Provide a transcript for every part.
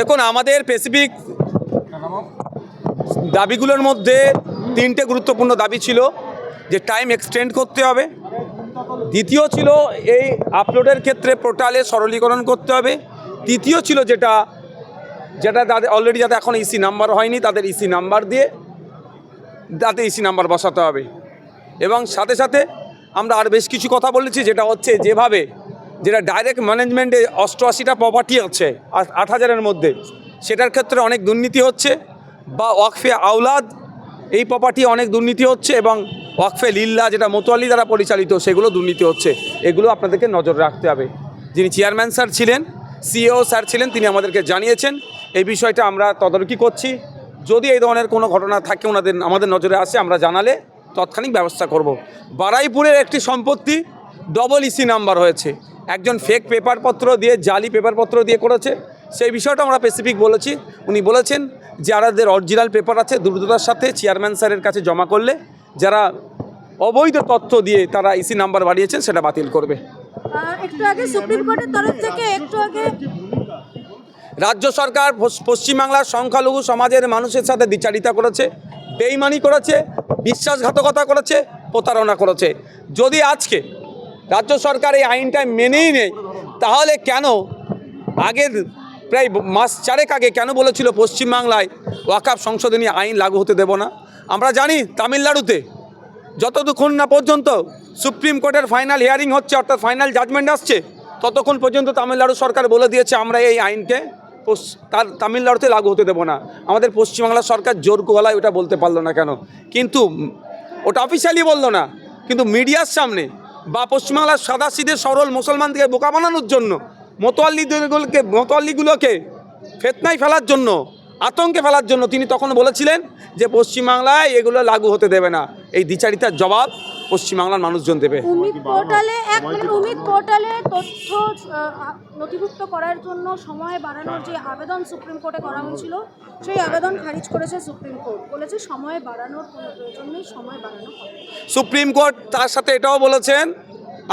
দেখুন, আমাদের স্পেসিফিক দাবিগুলোর মধ্যে তিনটে গুরুত্বপূর্ণ দাবি ছিল, যে টাইম এক্সটেন্ড করতে হবে। দ্বিতীয় ছিল এই আপলোডের ক্ষেত্রে পোর্টালে সরলীকরণ করতে হবে। তৃতীয় ছিল যেটা যেটা তাদের অলরেডি যাতে এখন ইসি নাম্বার হয়নি, তাদের ইসি নাম্বার দিয়ে তাতে ইসি নাম্বার বসাতে হবে। এবং সাথে সাথে আমরা আর বেশ কিছু কথা বলেছি, যেটা হচ্ছে যেভাবে যেটা ডাইরেক্ট ম্যানেজমেন্টে অষ্টআশিটা প্রপার্টি আছে, আট- হাজারের মধ্যে, সেটার ক্ষেত্রে অনেক দুর্নীতি হচ্ছে বা ওয়াকফে আওলাদ, এই প্রপার্টি অনেক দুর্নীতি হচ্ছে এবং ওয়াকফে লিল্লা যেটা মোতোয়ালি দ্বারা পরিচালিত, সেগুলো দুর্নীতি হচ্ছে। এগুলো আপনাদেরকে নজর রাখতে হবে। যিনি চেয়ারম্যান স্যার ছিলেন সিও স্যার ছিলেন, তিনি আমাদেরকে জানিয়েছেন। এই বিষয়টা আমরা তদারকি করছি। যদি এই ধরনের কোনো ঘটনা থাকে, ওনাদের, আমাদের নজরে আসে, আমরা জানালে তৎক্ষণিক ব্যবস্থা করব। বারাইপুরের একটি সম্পত্তি ডবল ইসি নাম্বার হয়েছে। একজন ফেক পেপারপত্র দিয়ে জালি পেপারপত্র দিয়ে করেছে। সেই বিষয়টা আমরা স্পেসিফিক বলেছি। উনি বলেছেন যারাদের অরিজিনাল পেপার আছে দ্রুততার সাথে চেয়ারম্যান স্যারের কাছে জমা করলে যারা অবৈধ তথ্য দিয়ে তারা ইসি নাম্বার বাড়িয়েছেন সেটা বাতিল করবে। একটু আগে সুপ্রিম কোর্টের তরফ থেকে একটু আগে রাজ্য সরকার পশ্চিমবাংলার সংখ্যালঘু সমাজের মানুষের সাথে দ্বিচারিতা করেছে বেইমানি করেছে বিশ্বাসঘাতকতা করেছে প্রতারণা করেছে। যদি আজকে রাজ্য সরকার এই আইনটা মেনেই নেই। তাহলে কেন? আগের প্রায় মাস চারেক আগে কেন বলেছিল পশ্চিমবাংলায় ওয়াকাপ সংশোধনী আইন লাগু হতে দেব না? আমরা জানি তামিলনাড়ুতে যতক্ষণ না পর্যন্ত সুপ্রিম কোর্টের ফাইনাল হিয়ারিং হচ্ছে, অর্থাৎ ফাইনাল জাজমেন্ট আসছে, ততক্ষণ পর্যন্ত তামিলনাড়ু সরকার বলে দিয়েছে, আমরা এই আইনকে তার তামিলনাড়ুতে লাগু হতে দেবো না। আমাদের পশ্চিমবাংলা সরকার জোর গলায় ওটা বলতে পারল না কেন? কিন্তু ওটা অফিসিয়ালি বলল না। কিন্তু মিডিয়ার সামনে বা পশ্চিমবাংলার সাদা সিধে সরল মুসলমানদেরকে বোকা বানানোর জন্য, মতোয়াল্লিদেরগুলোকে, মতোয়াল্লিগুলোকে ফেতনায় ফেলার জন্য, আতঙ্কে ফেলার জন্য তিনি তখন বলেছিলেন যে পশ্চিমবাংলায় এগুলো লাগু হতে দেবে না। এই দ্বিচারিতার জবাব পশ্চিমবাংলার মানুষজন দেবে। উমিদ পোর্টালে এক মিনিট পোর্টালে তথ্য নথিভুক্ত করার জন্য সময় বাড়ানোর যে আবেদন সুপ্রিম কোর্টে করা হয়েছিল সেই আবেদন খারিজ করেছে সুপ্রিম কোর্ট। বলেছে সময় বাড়ানোর কোনো প্রয়োজন নেই সময় বাড়ানো সুপ্রিম কোর্ট তার সাথে এটাও বলেছেন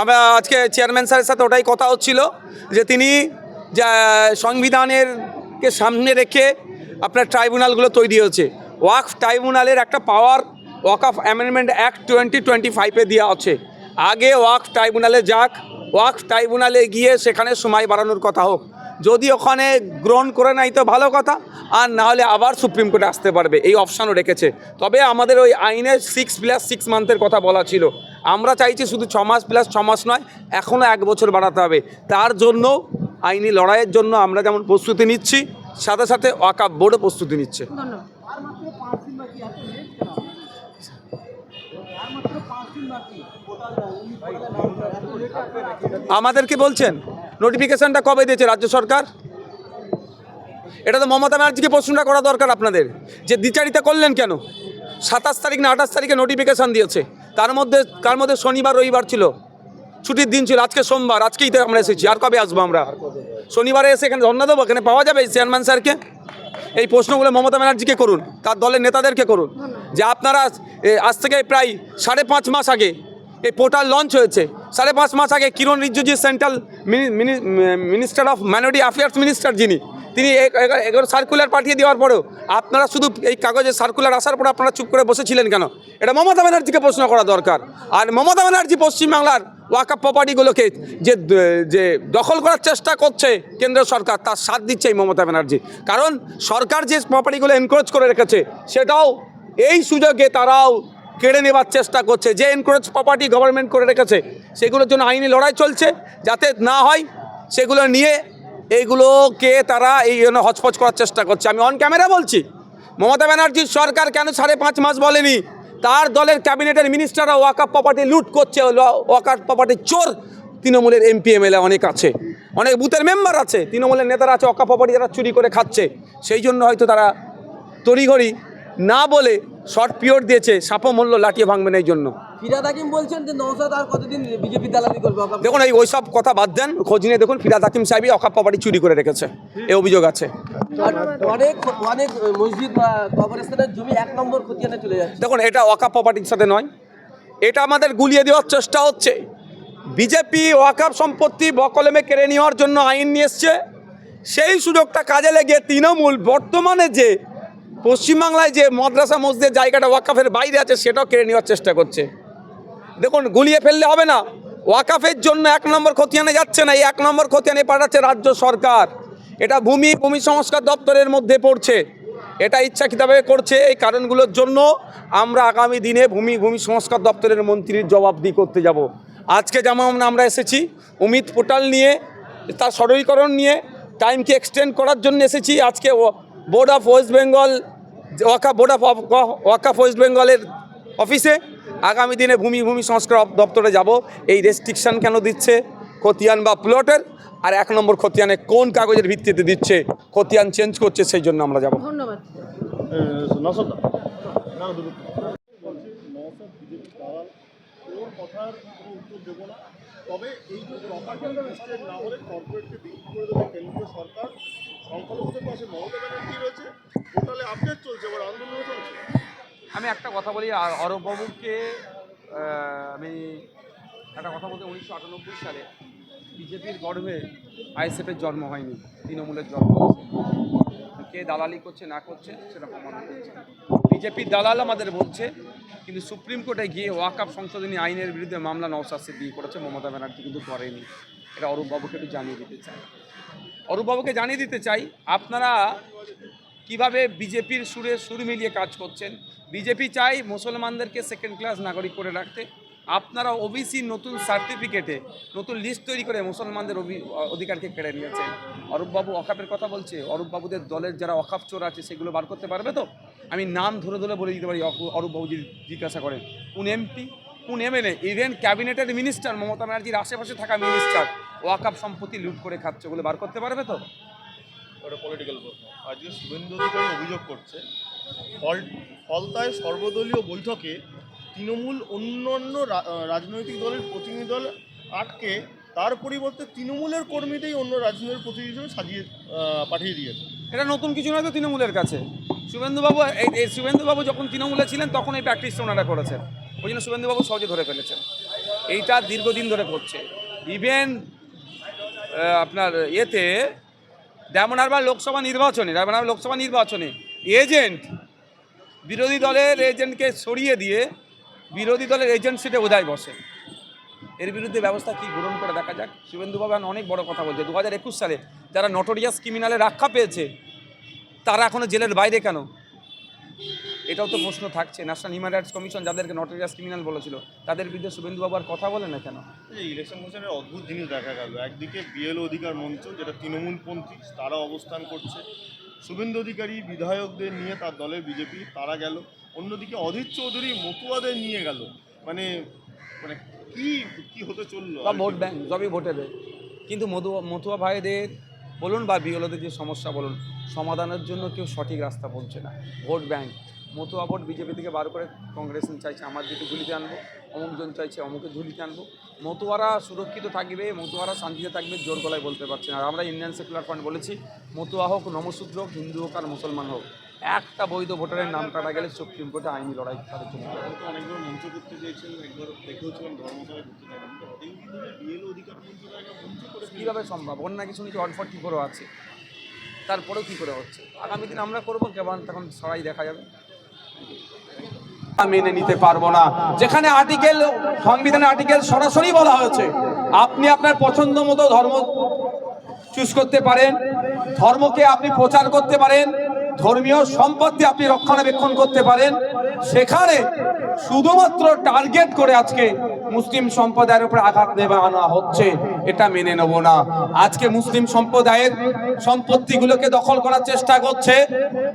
আমরা আজকে চেয়ারম্যান স্যারের সাথে ওটাই কথা হচ্ছিল যে তিনি যা সংবিধানের কে সামনে রেখে আপনার ট্রাইব্যুনালগুলো তৈরি হয়েছে। ওয়াকফ ট্রাইব্যুনালের একটা পাওয়ার ওয়াকফ অ্যামেন্ডমেন্ট অ্যাক্ট টোয়েন্টি টোয়েন্টি ফাইভে দেওয়া আছে। আগে ওয়াকফ ট্রাইব্যুনালে যাক ওয়াকফ ট্রাইব্যুনালে গিয়ে সেখানে সময় বাড়ানোর কথা হোক। যদি ওখানে গ্রহণ করে নাই তো ভালো কথা, আর না হলে আবার সুপ্রিম কোর্টে আসতে পারবে। এই অপশানও রেখেছে। তবে আমাদের ওই আইনে সিক্স প্লাস সিক্স মান্থের কথা বলা ছিল। আমরা চাইছি শুধু ছ মাস প্লাস ছ মাস নয় এখনও এক বছর বাড়াতে হবে। তার জন্য আইনি লড়াইয়ের জন্য আমরা যেমন প্রস্তুতি নিচ্ছি, সাথে সাথে ওয়াকাপ বোর্ডও প্রস্তুতি নিচ্ছে। ধন্যবাদ। আমাদেরকে বলছেন? নোটিফিকেশনটা কবে দিয়েছে রাজ্য সরকার? এটা তো মমতা ব্যানার্জিকে প্রশ্নটা করা দরকার আপনাদের। যে দ্বিচারিতা করলেন কেন? সাতাশ তারিখ না আঠাশ তারিখে নোটিফিকেশান দিয়েছে। তার মধ্যে তার মধ্যে শনিবার, রবিবার ছিল। ছুটির দিন ছিল। আজকে সোমবার, আজকেই তো আমরা এসেছি। আর কবে আসব আমরা? শনিবারে এসে এখানে ধর্ণা দেবো? এখানে পাওয়া যাবে চেয়ারম্যান স্যারকে? এই প্রশ্নগুলো মমতা ব্যানার্জিকে করুন। তার দলের নেতাদেরকে করুন। যে আপনারা আজ থেকে প্রায় সাড়ে পাঁচ মাস আগে এই পোর্টাল লঞ্চ হয়েছে। সাড়ে পাঁচ মাস আগে Kiran Rijiju central minister of minority affairs minister যিনি, তিনি এগারো সার্কুলার পাঠিয়ে দেওয়ার পরেও আপনারা শুধু এই কাগজে সার্কুলার আসার পরে আপনারা চুপ করে বসেছিলেন কেন? এটা মমতা ব্যানার্জিকে প্রশ্ন করা দরকার। আর মমতা ব্যানার্জি পশ্চিমবাংলার ওয়াকাপ প্রপার্টিগুলোকে যে যে দখল করার চেষ্টা করছে কেন্দ্র সরকার, তার সাথ দিচ্ছে এই মমতা ব্যানার্জি। কারণ সরকার যে প্রপার্টিগুলো এনক্রোচ করে রেখেছে, সেটাও এই সুযোগে তারাও কেড়ে নেবার চেষ্টা করছে, যে এনক্রোচ প্রপার্টি গভর্নমেন্ট করে রেখেছে, সেগুলোর জন্য আইনি লড়াই চলছে, যাতে না হয় সেগুলো নিয়ে এইগুলোকে তারা এই জন্য হচপচ করার চেষ্টা করছে। আমি অন ক্যামেরা বলছি, মমতা ব্যানার্জির সরকার কেন সাড়ে পাঁচ মাস বলেনি? তার দলের ক্যাবিনেটের মিনিস্টাররা ওয়াকাপ প্রপার্টি লুট করছে ওয়াকাপ প্রপার্টির চোর। তৃণমূলের এমপি এমএলএ অনেক আছে, অনেক বুথের মেম্বার আছে, তৃণমূলের নেতারা আছে ওয়াকাপ প্রপার্টি যারা চুরি করে খাচ্ছে। সেই জন্য হয়তো তারা তড়িঘড়ি না বলে শর্ট পিরিয়ড দিয়েছে সাপও মূল্য লাটিয়ে ভাঙবেন এই জন্য। ফিরাদ হাকিম বলছেন যে নৌসাদ আর কতদিন বিজেপি দালালি করবে? দেখুন এই ওইসব কথা বাদ দেন খোঁজ নিয়ে দেখুন ফিরাদ হাকিম সাহেবই অকাপ প্রপার্টি চুরি করে রেখেছে এ অভিযোগ আছে। অনেক অনেক মসজিদ বা কবরস্থানের জমি এক নম্বর খতিয়ানে চলে যাচ্ছে। দেখুন এটা ওয়াকাপ প্রপার্টির সাথে নয় এটা আমাদের গুলিয়ে দেওয়ার চেষ্টা হচ্ছে। বিজেপি ওয়াকাপ সম্পত্তি বকলমে কেড়ে নেওয়ার জন্য আইন নিয়ে এসছে সেই সুযোগটা কাজে লেগে তৃণমূল বর্তমানে যে পশ্চিমবাংলায় যে মাদ্রাসা মসজিদের জায়গাটা ওয়াকাফের বাইরে আছে, সেটাও কেড়ে নেওয়ার চেষ্টা করছে। দেখুন, গুলিয়ে ফেললে হবে না। ওয়াকাফের জন্য এক নম্বর খতিয়ানে যাচ্ছে না, এই এক নম্বর খতিয়ানে পাঠাচ্ছে রাজ্য সরকার। এটা ভূমি ভূমি সংস্কার দপ্তরের মধ্যে পড়ছে। এটা ইচ্ছাকৃতভাবে করছে, এই কারণগুলোর জন্য আমরা আগামী দিনে ভূমি ভূমি সংস্কার দপ্তরের মন্ত্রীর জবাবদি করতে যাব। আজকে যেমন আমরা এসেছি, অমিত পোর্টাল নিয়ে, তার সরলীকরণ নিয়ে টাইমকে এক্সটেন্ড করার জন্য এসেছি। আজকে বোর্ড অফ ওয়েস্ট বেঙ্গল ওয়াকা বোর্ড অফ ওয়াকাফ ওয়েস্ট বেঙ্গলের অফিসে আগামী দিনে ভূমি ভূমি সংস্কার দপ্তরে যাব। এই রেস্ট্রিকশান কেন দিচ্ছে? খতিয়ান বা প্লটের আর এক নম্বর খতিয়ানে কোন কাগজের ভিত্তিতে দিচ্ছে? খতিয়ান চেঞ্জ করছে সেই জন্য আমরা যাব। ধন্যবাদ। নসদা না দুটো নসদ বিজেপি দালাল ওর কথার কোনো উত্তর দেবো না তবে এই যে প্রপার্টি রেজিস্ট্রেট না হলে কর্পোরেটকে বিক্রি করে দেবে কেন্দ্রীয় সরকার চলছে আমি একটা কথা বলি, আর আমি একটা কথা বলতে, উনিশশো আটানব্বই সালে বিজেপির গর্ভে আইএসএফের জন্ম হয়নি, তৃণমূলের জন্ম। কে দালালি করছে, না করছে, সেটা প্রমাণ করছে বিজেপির দালাল আমাদের বলছে, কিন্তু সুপ্রিম কোর্টে গিয়ে ওয়াকাপ সংশোধনী আইনের বিরুদ্ধে মামলা নওসাদ দিয়ে করেছে, মমতা ব্যানার্জি কিন্তু করেনি। এটা অরূপবাবুকে একটু জানিয়ে দিতে চাই। অরূপবাবুকে জানিয়ে দিতে চাই, আপনারা কীভাবে বিজেপির সুরে সুর মিলিয়ে কাজ করছেন? বিজেপি চাই মুসলমানদেরকে সেকেন্ড ক্লাস নাগরিক করে রাখতে। আপনারা ওবিসি নতুন সার্টিফিকেটে নতুন লিস্ট তৈরি করে মুসলমানদের অধিকারকে কেড়ে নিয়েছেন। অরূপবাবু অকাপের কথা বলছে, অরূপবাবুদের দলের যারা অকাপ চোর আছে সেগুলো বার করতে পারবে তো? আমি নাম ধরে ধরে বলে দিতে পারি অরূপবাবু যদি জিজ্ঞাসা করেন। কোন এমপি কোন এমএলএ ইভেন ক্যাবিনেটের মিনিস্টার মমতা ব্যানার্জির আশেপাশে থাকা মিনিস্টার ওয়াকাপ সম্পত্তি লুট করে খাচ্ছে ওগুলো বার করতে পারবে তো? ওটা পলিটিক্যাল প্রশ্ন। আজকে শুভেন্দু অধিকারী অভিযোগ করছে ফল ফলতায় সর্বদলীয় বৈঠকে তৃণমূল অন্যান্য রাজনৈতিক দলের প্রতিনিধি দল আটকে তার পরিবর্তে তৃণমূলের কর্মীদেরই অন্য রাজনৈতিক প্রতিনিধি হিসেবে সাজিয়ে পাঠিয়ে দিয়েছে। এটা নতুন কিছু নয় তো তৃণমূলের কাছে? শুভেন্দুবাবু এই এই শুভেন্দুবাবু যখন তৃণমূলে ছিলেন তখন এই প্র্যাকটিসটা ওনারা করেছেন। ওই জন্য শুভেন্দুবাবু সহজে ধরে ফেলেছেন। এইটা দীর্ঘদিন ধরে করছে ইভেন আপনার ইয়েতে ডায়মন্ড হারবার লোকসভা নির্বাচনে, ডায়মন্ড হারবার লোকসভা নির্বাচনে এজেন্ট বিরোধী দলের এজেন্টকে সরিয়ে দিয়ে বিরোধী দলের এজেন্ট সিটে বোধহয় বসে। এর বিরুদ্ধে ব্যবস্থা কি গ্রহণ করে দেখা যাক। শুভেন্দুবাবু এখন অনেক বড় কথা বলছে। দু হাজার একুশ সালে যারা নটোরিয়াস ক্রিমিনালের রক্ষা পেয়েছে, তারা এখনও জেলের বাইরে কেন? এটাও তো প্রশ্ন থাকছে। ন্যাশনাল হিউম্যান রাইটস কমিশন যাদেরকে নটোরিয়াস ক্রিমিনাল বলেছিল তাদের বিরুদ্ধে শুভেন্দুবাবু আর কথা বলে না কেন? এই ইলেকশন কমিশনের অদ্ভুত জিনিস দেখা গেল। একদিকে বিএল অধিকার মঞ্চ যেটা তৃণমূলপন্থী তারা অবস্থান করছে। শুভেন্দু অধিকারী বিধায়কদের নিয়ে তার দলের বিজেপি তারা গেল। অন্যদিকে অধীর চৌধুরী মতুয়াদের নিয়ে গেল। মানে মানে কি কি হতে চলল? ভোট ব্যাংক সবই ভোটে দেয়। কিন্তু মধু মতুয়া ভাইদের বলুন বা বিএলওদের যে সমস্যা বলুন সমাধানের জন্য কেউ সঠিক রাস্তা বলছে না। Vote bank Matua vote BJP থেকে বার করে কংগ্রেস চাইছে আমার দিকে ঝুলিতে আনব অমুকজন চাইছে অমুকে ঝুলিতে আনব। মতুয়ারা সুরক্ষিত থাকবে মতুয়ারা শান্তিতে থাকবে জোর গলায় বলতে পারছে না। আর আমরা ইন্ডিয়ান সেকুলার ফান্ড বলেছি মতুয়া হোক নমশূদ্র হোক হিন্দু হোক আর মুসলমান হোক একটা বৈধ ভোটারের নাম কাটা গেলে সুপ্রিম কোর্টে আইনি লড়াই তাদের জন্য। অনেকবার মঞ্চ করতে চেয়েছেন একবার দেখেওছিলাম কীভাবে সম্ভব? ওর নাকি শুনেছি ওয়ান ফোর্টি ফোরও আছে। তারপরেও কী করে হচ্ছে? আগামী দিন আমরা করব কেমন? তখন সবাই দেখা যাবে। মেনে নিতে পারব না। যেখানে আর্টিকেল সংবিধানের আর্টিকেল সরাসরি বলা হয়েছে, আপনি আপনার পছন্দ মতো ধর্ম চুজ করতে পারেন, ধর্মকে আপনি প্রচার করতে পারেন, ধর্মীয় সম্পত্তি আপনি রক্ষণাবেক্ষণ করতে পারেন, সেখানে শুধুমাত্র টার্গেট করে আজকে মুসলিম সম্প্রদায়ের উপরে আঘাত নেওয়া আনা হচ্ছে। এটা মেনে নেব না। আজকে মুসলিম সম্প্রদায়ের সম্পত্তিগুলোকে দখল করার চেষ্টা করছে।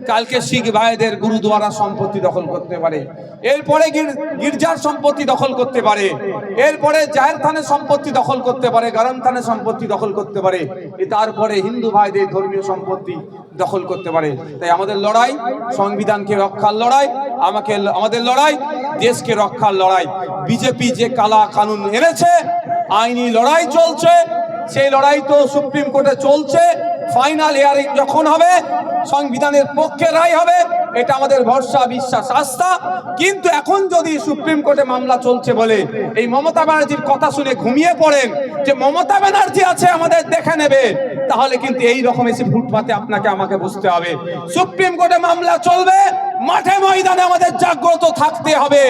কালকে শিখ ভাইদের গুরুদুয়ারা সম্পত্তি দখল করতে পারে। এরপরে গির- গির্জার সম্পত্তি দখল করতে পারে। এরপরে জাহের থানের সম্পত্তি দখল করতে পারে, গরম থানের সম্পত্তি দখল করতে পারে। তারপরে হিন্দু ভাইদের ধর্মীয় সম্পত্তি দখল করতে পারে। তাই আমাদের লড়াই, সংবিধানকে রক্ষার লড়াই, আমাকে, আমাদের লড়াই, দেশকে রক্ষার লড়াই। বিজেপি যে কালা কানুন এনেছে আইনি লড়াই চলছে, সেই লড়াই তো সুপ্রিম কোর্টে চলছে। ফাইনাল হিয়ারিং যখন হবে, সংবিধানের পক্ষে রায় হবে, এটা আমাদের ভরসা, বিশ্বাস, আস্থা। কিন্তু এখন যদি সুপ্রিম কোর্টে মামলা চলছে বলে এই মমতা ব্যানার্জির কথা শুনে ঘুমিয়ে পড়েন, যে মমতা ব্যানার্জি আছে আমাদের দেখে নেবে। তাহলে কিন্তু এই রকম এসে ফুটপাতে আপনাকে আমাকে বুঝতে হবে। সুপ্রিম কোর্টে মামলা চলবে মাঠে ময়দানে আমাদের জাগ্রত থাকতে হবে।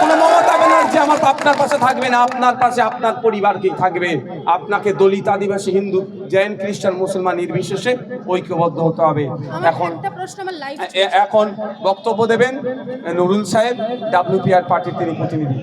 কোনো মমতা ব্যানার্জি আমার আপনার পাশে থাকবে না আপনার পাশে আপনার পরিবারকেই থাকবে। আপনাকে দলিত আদিবাসী হিন্দু জৈন খ্রিস্টান মুসলমান নির্বিশেষে ঐক্যবদ্ধ হতে হবে। এখন এখন বক্তব্য দেবেন নুরুল সাহেব ডাব্লিউপিআর পার্টির তিনি প্রতিনিধি।